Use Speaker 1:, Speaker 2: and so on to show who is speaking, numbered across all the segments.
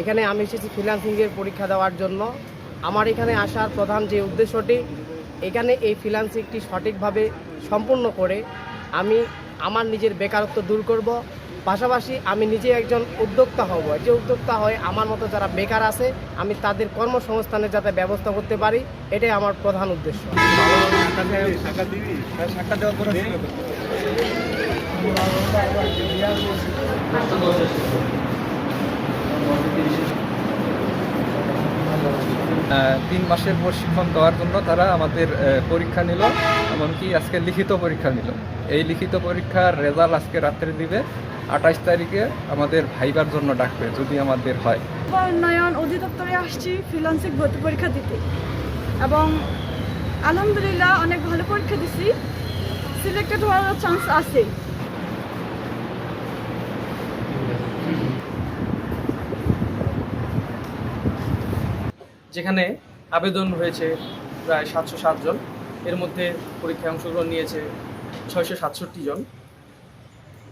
Speaker 1: এখানে আমি এসেছি ফ্রিলান্সিংয়ের পরীক্ষা দেওয়ার জন্য। আমার এখানে আসার প্রধান যে উদ্দেশ্যটি এখানে এই ফ্রিলান্সিংটি সঠিকভাবে সম্পূর্ণ করে আমি আমার নিজের বেকারত্ব দূর করব। পাশাপাশি আমি নিজে একজন উদ্যোক্তা হব। যে উদ্যোক্তা হয় আমার মতো যারা বেকার আছে আমি তাদের কর্মসংস্থানের যাতে ব্যবস্থা করতে পারি এটাই আমার প্রধান উদ্দেশ্য।
Speaker 2: আহ, তিন মাসের প্রশিক্ষণ দেওয়ার জন্য তারা আমাদের পরীক্ষা নিল, এমনকি আজকে লিখিত পরীক্ষা নিল। এই লিখিত পরীক্ষার রেজাল্ট আজকে রাত্রে দিবে, আঠাশ তারিখে আমাদের ভাইবার জন্য ডাকবে, যদি আমাদের হয়।
Speaker 3: উন্নয়ন অধিদপ্তরে আসছি ফ্রিলান্সিং ভর্তি পরীক্ষা দিতে। এবং আলহামদুলিল্লাহ অনেক ভালো পরীক্ষা দিছি। সিলেক্টেড হওয়ার চান্স আছে।
Speaker 4: যেখানে আবেদন হয়েছে প্রায় সাতশো জন। এর মধ্যে পরীক্ষায় অংশগ্রহণ নিয়েছে ছয়শো সাতষট্টি জন।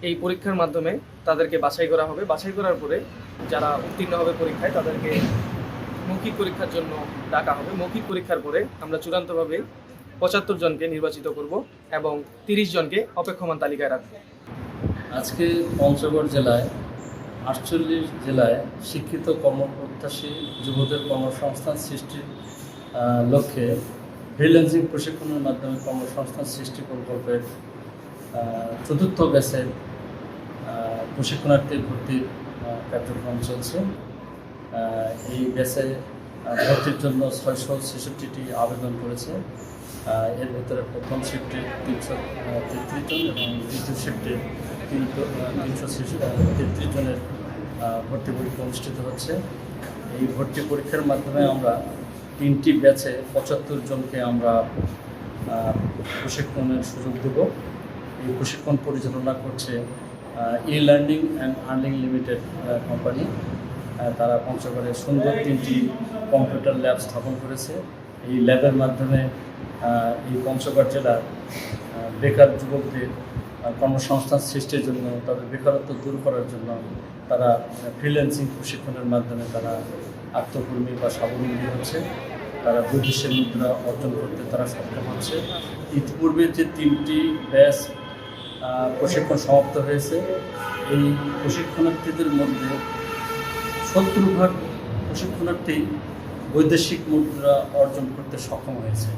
Speaker 4: এই পরীক্ষার মাধ্যমে তাদেরকে বাছাই করা হবে। বাছাই করার পরে যারা উত্তীর্ণ হবে পরীক্ষায়, তাদেরকে মৌখিক পরীক্ষার জন্য ডাকা হবে। মৌখিক পরীক্ষার পরে আমরা চূড়ান্তভাবে পঁচাত্তর জনকে নির্বাচিত করব এবং তিরিশ জনকে অপেক্ষমান তালিকায় রাখব।
Speaker 5: আজকে পঞ্চগড় জেলায় আটচল্লিশ জেলায় শিক্ষিত কর্মপ্রত্যাশী যুবদের কর্মসংস্থান সৃষ্টির লক্ষ্যে ফ্রিল্যান্সিং প্রশিক্ষণের মাধ্যমে কর্মসংস্থান সৃষ্টি প্রকল্পের চতুর্থ ব্যাচের প্রশিক্ষণার্থী ভর্তির কার্যক্রম চলছে। এই ব্যাচে ভর্তির জন্য ছয়শো ছেষট্টিটি আবেদন করেছে। এর ভিতরে প্রথম শিফটে তিনশো তেত্রিশ জন এবং দ্বিতীয় শিফটে তিনশো তেত্রিশ জনের ভর্তি পরীক্ষা অনুষ্ঠিত হচ্ছে। এই ভর্তি পরীক্ষার মাধ্যমে আমরা তিনটি ব্যাচে পঁচাত্তর জনকে আমরা প্রশিক্ষণের সুযোগ দেব। এই প্রশিক্ষণ পরিচালনা করছে E learning and earning limited company তারা পঞ্চগড়ে সুন্দর তিনটি কম্পিউটার ল্যাব স্থাপন করেছে। এই ল্যাবের মাধ্যমে এই পঞ্চগড় জেলার বেকার যুবকদের কর্মসংস্থান সৃষ্টির জন্য, তাদের বেকারত্ব দূর করার জন্য তারা ফ্রিল্যান্সিং প্রশিক্ষণের মাধ্যমে তারা আত্মকর্মী বা স্বাবলম্বী হচ্ছে। তারা বৈদেশিক মুদ্রা অর্জন করতে তারা সক্ষম হচ্ছে। ইতিপূর্বে যে তিনটি ব্যাচ প্রশিক্ষণ সমাপ্ত হয়েছে, এই প্রশিক্ষণার্থীদের মধ্যে সত্তর ভাগ প্রশিক্ষণার্থী বৈদেশিক মুদ্রা অর্জন করতে সক্ষম হয়েছে।